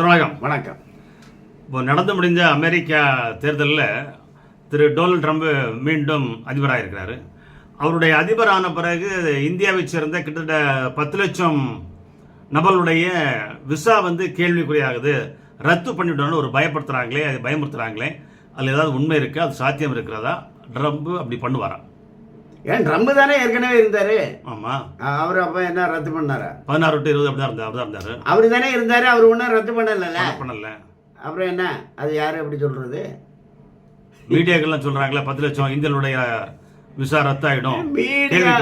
Sir வணக்கம். இப்போ நடந்து முடிஞ்ச அமெரிக்கா தேர்தலில் திரு டொனால்ட் ட்ரம்ப் மீண்டும் அதிபராக இருக்கிறாரு. அவருடைய அதிபரான பிறகு இந்தியாவை சேர்ந்த கிட்டத்தட்ட பத்து லட்சம் நபர்களுடைய விசா வந்து கேள்விக்குறியாகுது. ரத்து பண்ணிவிடணும்னு ஒரு பயப்படுத்துகிறாங்களே அது பயமுறுத்துகிறாங்களே அதில் ஏதாவது உண்மை இருக்குது அது சாத்தியம் இருக்கிறதா? ட்ரம்ப் அப்படி பண்ணுவாரா? ஏன் ட்ரம்ப் தானே ஏற்கனவே இருந்தாரு? ஆமாம் அவர் அப்ப என்ன ரத்து பண்ணாரா? பதினாறு டு இருபது அப்படி தான் இருந்தார் அப்படி இருந்தார். அவர் தானே இருந்தாரு அவர் ஒன்றும் ரத்து பண்ணல பண்ணல. அப்புறம் என்ன? அது யாரு எப்படி சொல்றது? மீடியாக்கள்லாம் சொல்கிறாங்களே பத்து லட்சம் இந்தியனுடைய விசா ரத்தாயிடும். மீடியா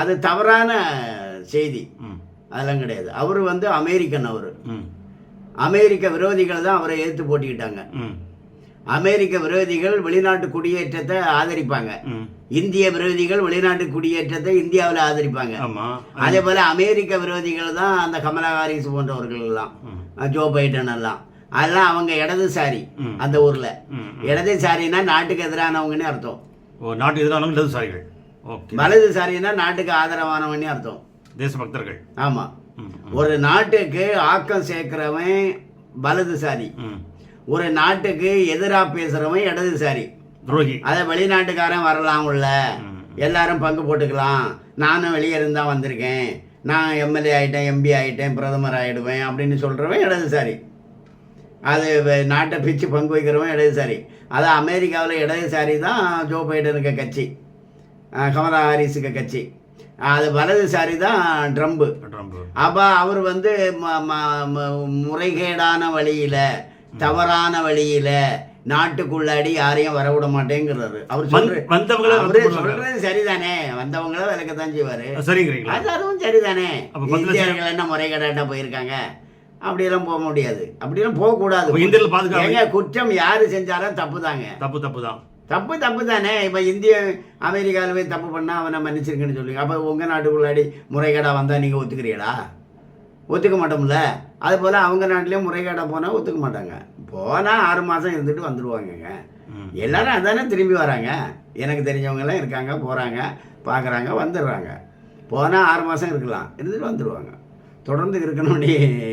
அது தவறான செய்தி. அதெல்லாம் கிடையாது. அவர் வந்து அமெரிக்கன் அவர். அமெரிக்க விரோதிகள் தான் அவரை எதிர்த்து போட்டிக்கிட்டாங்க. அமெரிக்க விரோதிகள் வெளிநாட்டு குடியேற்றத்தை ஆதரிப்பாங்க. இந்திய விரோதிகள் வெளிநாட்டு குடியேற்றத்தை இந்தியாவில் ஆதரிப்பாங்க. அதே போல அமெரிக்க விரோதிகள் தான் அந்த கமலா ஹாரிஸ் போன்றவர்கள் எல்லாம் ஜோ பைடன் எல்லாம். அதெல்லாம் அவங்க இடதுசாரி. அந்த ஊர்ல. இடதுசாரின்னா நாட்டுக்கு எதிரானவங்கன்னு அர்த்தம். ஓ நாட்டு எதிரானவங்க இடதுசாரிகள். வலதுசாரின்னா நாட்டுக்கு ஆதரவானவன்னு அர்த்தம். தேசபக்தர்கள். ஆமா. ஒரு நாட்டுக்கு ஆக்கம் சேர்க்கிறவன் வலதுசாரி. ஒரு நாட்டுக்கு எதிராக பேசுறவன் இடதுசாரி. துரோகி. அதை வெளிநாட்டுக்காரன் வரலாம் உள்ள. எல்லாரும் பங்கு போட்டுக்கலாம். நானும் வெளியே இருந்தா வந்திருக்கேன். நான் எம்எல்ஏ ஆயிட்டேன் எம்பி ஆயிட்டேன் பிரதமர் ஆயிடுவேன் அப்படின்னு சொல்றவன் இடதுசாரி. அது நாட்டை பிச்சு பங்கு வைக்கிறவன் இடதுசாரி. அது அமெரிக்காவில் இடதுசாரி தான் ஜோ பைடனுக்கு கட்சி. கமலா ஹாரிஸுக்கு கட்சி. அது வலதுசாரி தான் ட்ரம்ப். ட்ரம்ப். அப்போ அவர் வந்து முறைகேடான வழியில தவறான வழியில நாட்டுக்குள்ளாடி யாரையும் வரவிட மாட்டேங்கிறாரு அவர் வந்தவங்கள அவரு. சொல்றது சரிதானே? வந்தவங்கள விளக்கத்தான் செய்வாரு. சரிங்கிறீங்களா? அது அதுவும் சரிதானே? இந்தியர்கள் என்ன முறைகேடாட்டா போயிருக்காங்க? அப்படியெல்லாம் போக முடியாது. அப்படியெல்லாம் போகக்கூடாது. அப்ப இந்தியாவில் பாதுகாப்பு குற்றம் யாரு செஞ்சாலும் தப்பு தாங்க தப்பு தப்பு தான் தப்பு தப்பு தானே இப்போ இந்திய அமெரிக்காவில் போய் தப்பு பண்ணால் அவனை மன்னிச்சிருக்கேன்னு சொல்லுவீங்க. அப்போ உங்கள் நாட்டுக்குள்ளாடி முறைகேடாக வந்தால் நீங்கள் ஒத்துக்கிறீங்களா? ஒத்துக்க மாட்டோம்ல. அது போல் அவங்க நாட்டிலேயும் முறைகேடாக போனால் ஒத்துக்க மாட்டாங்க. போனால் ஆறு மாதம் இருந்துட்டு வந்துடுவாங்கங்க எல்லாரும் அதானே திரும்பி வராங்க. எனக்கு தெரிஞ்சவங்கெல்லாம் இருக்காங்க போகிறாங்க பார்க்குறாங்க வந்துடுறாங்க. போனால் ஆறு மாதம் இருக்கலாம். இருந்துட்டு வந்துடுவாங்க தொடர்ந்து இருக்கணும்னு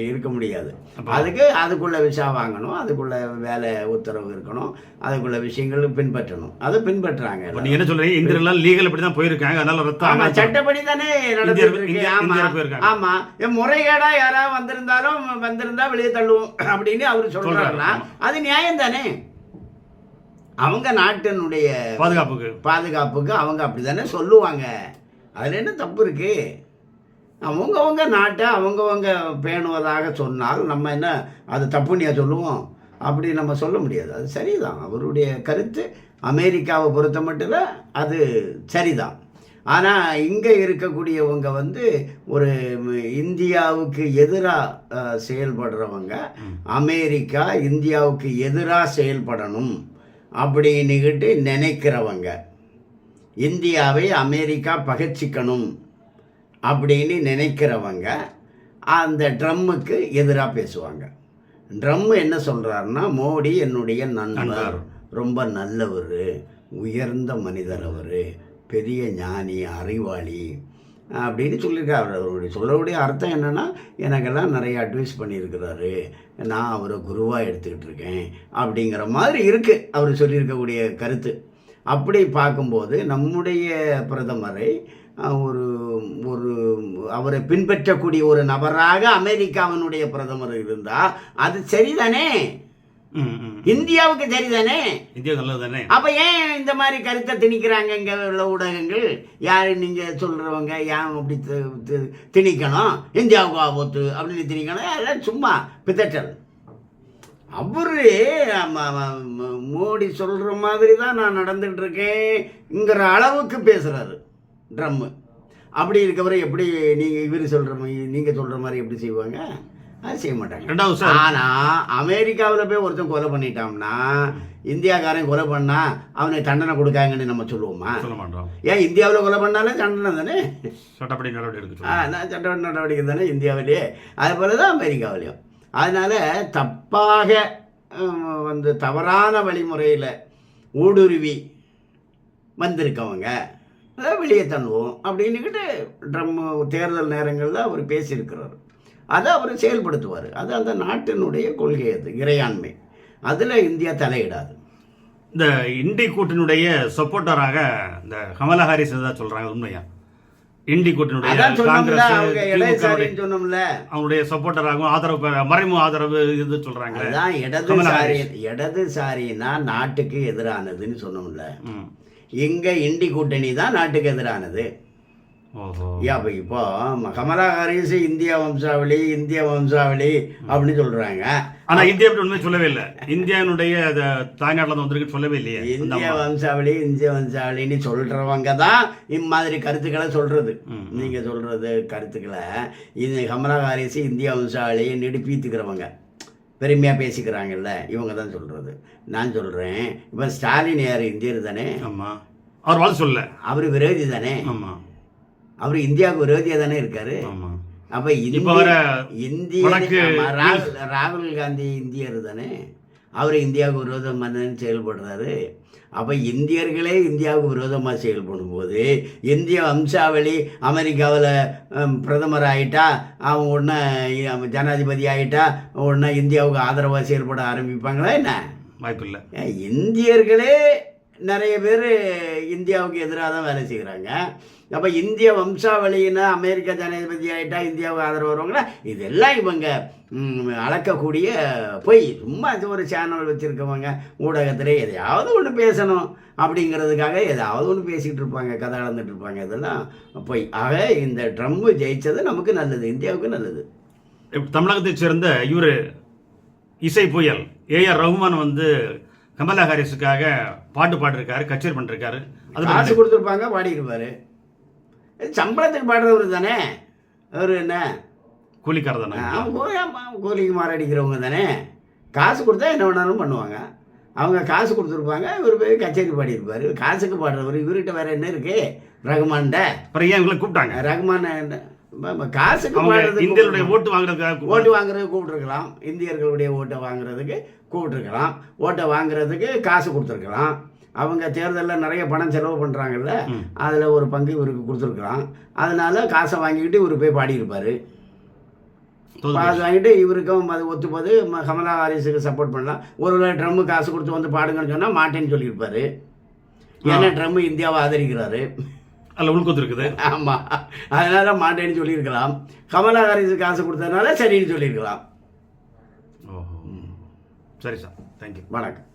இருக்க முடியாது. அதுக்கு அதுக்குள்ள விசா வாங்கணும் அதுக்குள்ள வேலை உத்தரவு இருக்கணும் அதுக்குள்ள விஷயங்கள் பின்பற்றணும். அதை பின்பற்றுறாங்க இப்போ எல்லாரும். நீங்க என்ன சொல்றீங்க இந்தியெல்லாம் லீகல் இப்படி தான் போயிருக்காங்க. அதனால ஆமா ரத்தம் சட்டப்படி தானே நடந்துட்டு இந்தியர் இருக்கு. இந்தியர் ஆமா இந்தியர் போயிருக்காங்க. ஆமா. என் முறைகேடா யாராவது வந்திருந்தாலும் வந்திருந்தா வெளியே தள்ளுவோம் அப்படின்னு அவர் சொல்றாருன்னா ஆமா. அது நியாயம் தானே? அவங்க நாட்டினுடைய பாதுகாப்புக்கு. பாதுகாப்புக்கு அவங்க அப்படிதானே சொல்லுவாங்க. அதில் என்ன தப்பு இருக்கு? அவங்கவங்க நாட்டை அவங்கவங்க பேணுவதாக சொன்னால் நம்ம என்ன அது தப்புனியா சொல்லுவோம்? அப்படி நம்ம சொல்ல முடியாது. அது சரிதான். அவருடைய கருத்து அமெரிக்காவை பொறுத்த மட்டும் அது சரிதான். ஆனால் இங்கே இருக்கக்கூடியவங்க வந்து ஒரு இந்தியாவுக்கு எதிராக செயல்படுறவங்க. அமெரிக்கா இந்தியாவுக்கு எதிராக செயல்படணும் அப்படின்னுக்கிட்டு நினைக்கிறவங்க. இந்தியாவை அமெரிக்கா பகைச்சிக்கணும். அப்படின்னு நினைக்கிறவங்க அந்த ட்ரம்முக்கு எதிராக பேசுவாங்க. ட்ரம் என்ன சொல்கிறாருன்னா மோடி என்னுடைய நண்பர். ரொம்ப நல்லவர் உயர்ந்த மனிதர் அவர் பெரிய ஞானி அறிவாளி. அப்படின்னு சொல்லியிருக்காரு. அவருடைய சொல்லக்கூடிய அர்த்தம் என்னென்னா எனக்கெல்லாம் நிறைய அட்வைஸ் பண்ணியிருக்கிறாரு. நான் அவரை குருவாக எடுத்துக்கிட்டு இருக்கேன். அப்படிங்கிற மாதிரி இருக்குது அவர் சொல்லியிருக்கக்கூடிய கருத்து. அப்படி பார்க்கும்போது நம்முடைய பிரதமரை ஒரு ஒரு அவரை பின்பற்றக்கூடிய ஒரு நபராக அமெரிக்காவினுடைய பிரதமர் இருந்தால் அது சரிதானே? இந்தியாவுக்கு சரிதானே? இந்தியா நல்லது தானே அப்ப ஏன் இந்த மாதிரி கருத்தை திணிக்கிறாங்க இங்க உள்ள ஊடகங்கள்? யாரு நீங்க சொல்றவங்க ஏன் அப்படி திணிக்கணும்? இந்தியாவுக்கு ஆபத்து அப்படின்னு திணிக்கணும்? அதெல்லாம் சும்மா பிதற்றல் அவரு மோடி சொல்ற மாதிரி தான் நான் நடந்துட்டு இருக்கேன்ங்கிற அளவுக்கு பேசுறாரு. ட்ரம்மு அப்படி இருக்கவரை எப்படி நீங்க இவர் சொல்ற மாதிரி நீங்க சொல்ற மாதிரி எப்படி செய்வாங்க? அது செய்ய மாட்டாங்க. ரெண்டாவது சார். ஆனா அமெரிக்காவில் போய் ஒருத்தன் கொலை பண்ணிட்டான்னா இந்தியாக்காரன் கொலை பண்ணா அவனுக்கு தண்டனை கொடுக்காங்கன்னு நம்ம சொல்லுவோமா? சொல்ல மாட்டோம். ஏன் இந்தியாவில் கொலை பண்ணாலும் தண்டனை தானே? சட்டப்படி நடவடிக்கை ஆ, சொல்லுங்க நான் சட்ட நடவடிக்கை தானே இந்தியாவிலேயே அது போல தான் அமெரிக்காவிலையும். அதனால தப்பாக வந்து தவறான வழிமுறையில் ஊடுருவி வந்திருக்கவங்க அதை வெளியே தள்ளுவோம் அப்படின்னுக்கிட்டு ட்ரம் தேர்தல் நேரங்களில் அவர் பேசியிருக்கிறார். அதை அவர் செயல்படுத்துவார். அது அந்த நாட்டினுடைய கொள்கை அது இறையாண்மை. அதில் இந்தியா தலையிடாது. இந்த இண்டி கூட்டினுடைய சப்போர்ட்டராக இந்த கமலா ஹாரிஸ் தான் சொல்றாங்க உண்மையா? இண்டி கூட்டினுடைய காங்கிரஸ் சொன்னோம்ல. அவங்களுடைய சப்போர்ட்டராகவும் ஆதரவு மறைமுக ஆதரவு இது கமலா இடதுசாரி. இடதுசாரினா நாட்டுக்கு எதிரானதுன்னு சொன்னோம்ல. இங்க இண்டி கூட்டணி தான் நாட்டுக்கு எதிரானது. அப்போ இப்போ கமலா ஹாரிஸ் இந்திய வம்சாவளி இந்திய வம்சாவளி அப்படின்னு சொல்றாங்க. ஆனா இந்தியா அப்படி உண்மை சொல்லவே இல்லை. இந்தியாவினுடைய அது தாய்நாட்டில் வந்திருக்கு சொல்லவே இல்லையே இந்திய. வம்சாவளி இந்திய வம்சாவளின்னு சொல்றவங்க தான் இம்மாதிரி கருத்துக்களை சொல்றது. நீங்க சொல்றது கருத்துக்களை. இது கமலா ஹாரிஸ் இந்திய வம்சாவளி நெடுப்பீத்துக்கிறவங்க பெருமையா பேசிக்கிறாங்கல்ல இவங்க தான் சொல்றது. நான் சொல்றேன் இப்போ ஸ்டாலின் யார்? இந்தியர் தானே? ஆமா. அவர் வாழ் சொல்ல அவர் விரோதி தானே? ஆமா. அவர் இந்தியாவுக்கு விரோதியா தானே இருக்காரு? ஆமா. அப்ப இந்திய ராகுல் ராகுல் காந்தி இந்தியர் தானே? அவர் இந்தியாவுக்கு விரோதமாக செயல்படுறாரு. அப்போ இந்தியர்களே இந்தியாவுக்கு விரோதமாக செயல்படும் போது இந்திய வம்சாவளி அமெரிக்காவில் பிரதமர் ஆயிட்டா அவன் உடனே அவன் ஜனாதிபதி ஆயிட்டா உடனே இந்தியாவுக்கு ஆதரவாக செயல்பட ஆரம்பிப்பாங்களா என்ன? வாய்ப்பு இல்லை இந்தியர்களே நிறைய பேர் இந்தியாவுக்கு எதிராக தான் வேலை செய்கிறாங்க அப்போ இந்திய வம்சாவளின்னா அமெரிக்கா ஜனாதிபதி ஆகிட்டா இந்தியாவுக்கு ஆதரவு வருவாங்களா? இதெல்லாம் இவங்க அளக்கக்கூடிய பொய். சும்மா ஒரு சேனல் வச்சுருக்கவங்க ஊடகத்தில் எதையாவது ஒன்று பேசணும் அப்படிங்கிறதுக்காக ஏதாவது ஒன்று பேசிகிட்டு இருப்பாங்க கதை அளந்துட்டு இருப்பாங்க. இதெல்லாம் பொய். ஆக இந்த ட்ரம்ப் ஜெயிச்சது நமக்கு நல்லது இந்தியாவுக்கு நல்லது. தமிழகத்தைச் சேர்ந்த இவர் இசை புயல். ஏஆர் ரஹ்மான் வந்து கமலா ஹாரிஸுக்காக பாட்டு பாடிருக்காரு கச்சேரி பண்ணிருக்காரு. அது காசு கொடுத்துருப்பாங்க பாடியிருப்பாரு சம்பளத்துக்கு பாடுறவர் தானே? அவர் என்ன? கூலிக்காரர் தானே கூலிக்கு மாரடிக்கிறவங்க தானே. காசு கொடுத்தா என்ன வேணாலும் பண்ணுவாங்க. அவங்க காசு கொடுத்துருப்பாங்க இவர் போய் கச்சேரி பாடியிருப்பார். காசுக்கு பாடுறவர் இவர்கிட்ட வேற என்ன இருக்கு? ரகுமான்கிட்ட அப்புறம் ஏன் இவங்களை கூப்பிட்டாங்க? ரகுமான் காசுக்கு பாடுறதுக்கு இந்தியருடைய ஓட்டு கூப்பிட்டாங்க. ஓட்டு வாங்குறதுக்கு கூப்பிட்டுருக்கலாம். இந்தியர்களுடைய ஓட்டை வாங்குறதுக்கு கூப்பிட்டுருக்கலாம். ஓட்டை வாங்குறதுக்கு காசு கொடுத்துருக்கலாம். அவங்க தேர்தலில் நிறைய பணம் செலவு பண்ணுறாங்கல்ல. அதில் ஒரு பங்கு இவருக்கு கொடுத்துருக்கலாம். அதனால காசை வாங்கிக்கிட்டு இவர் போய் பாடியிருப்பார். காசு. வாங்கிட்டு இவருக்கும் அது ஒத்துப்போது கமலா ஹாரிஸுக்கு சப்போர்ட் பண்ணலாம். ஒரு ட்ரம்மு காசு கொடுத்து வந்து பாடுங்கன்னு சொன்னால் மாட்டேன்னு சொல்லியிருப்பாரு. ஏன்னா ட்ரம்மு இந்தியாவை ஆதரிக்கிறாரு. அதுல உள்கூத்து இருக்குது. ஆமாம் அதனால மாட்டேன்னு சொல்லியிருக்கலாம். கமலா ஹாரிஸு காசு கொடுத்ததுனால சரின்னு சொல்லியிருக்கலாம். ஓஹோ. சரி சார். தேங்க்யூ வணக்கம்.